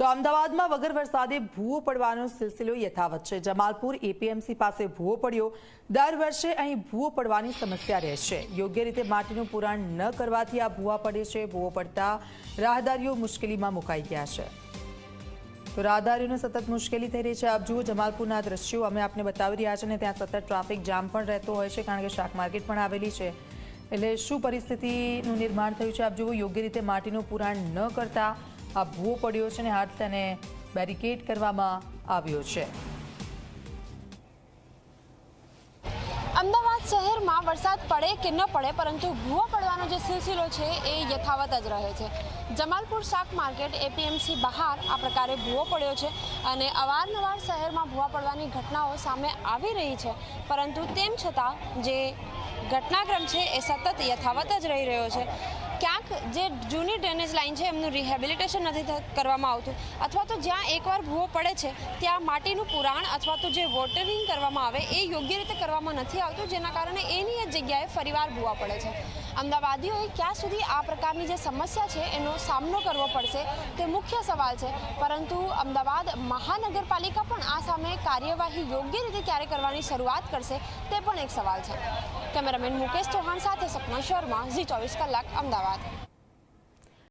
તો અમદાવાદમાં વગર વરસાદે ભૂવો પડવાનો સિલસિલો યથાવત છે. જમાલપુર એપીએમસી પાસે ભૂવો પડ્યો. દર વર્ષે અહીં ભૂવો પડવાની સમસ્યા રહે છે. યોગ્ય રીતે માટીનું પુરાણ ન કરવાથી આ ભૂવા પડે છે. ભૂવો પડતા રાહદારીઓ મુશ્કેલીમાં મુકાઈ ગયા છે. તો રાહદારીઓને સતત મુશ્કેલી થઈ રહી છે. આપ જુઓ જમાલપુરના દ્રશ્યો અમે આપને બતાવી રહ્યા છે અને ત્યાં સતત ટ્રાફિક જામ પણ રહેતો હોય છે કારણ કે શાક માર્કેટ પણ આવેલી છે. એટલે શું પરિસ્થિતિનું નિર્માણ થયું છે? આપ જુઓ યોગ્ય રીતે માટીનું પુરાણ ન કરતા આ ભૂવો પડ્યો છે અને હાથ તેને બેરિકેડ કરવામાં આવ્યો છે. અમદાવાદ શહેરમાં વરસાદ પડે કે ન પડે, પરંતુ ભૂવો પડવાનો જે સિલસિલો છે એ યથાવત જ રહે છે. જમાલપુર શાક માર્કેટ એપીએમસી બહાર આ પ્રકારે ભૂવો પડ્યો છે અને અવારનવાર શહેરમાં ભૂવા પડવાની ઘટનાઓ સામે આવી રહી છે. પરંતુ તેમ છતાં જે ઘટનાક્રમ છે એ સતત યથાવત જ રહી રહ્યો છે. ક્યાંક જે જૂની ડ્રેનેજ લાઇન છે એમનું રિહેબિલિટેશન નથી કરવામાં આવતું. અથવા તો જ્યાં એકવાર ભૂવો પડે છે, ત્યાં માટીનું પુરાણ અથવા તો જે વોટરિંગ કરવામાં આવે એ યોગ્ય રીતે કરવામાં નથી આવતું, જેના કારણે એની જ જગ્યાએ ફરીવાર ભૂવા પડે છે. અમદાવાદીઓએ ક્યાં સુધી આ પ્રકારની જે સમસ્યા છે એનો સામનો કરવો પડશે તે મુખ્ય સવાલ છે. પરંતુ અમદાવાદ મહાનગરપાલિકા પણ આ સામે કાર્યવાહી યોગ્ય રીતે ક્યારે કરવાની શરૂઆત કરશે તે પણ એક સવાલ છે. કેમેરામેન મુકેશ ચૌહાણ સાથે સપના શર્મા ઝી ચોવીસ કલાક અમદાવાદ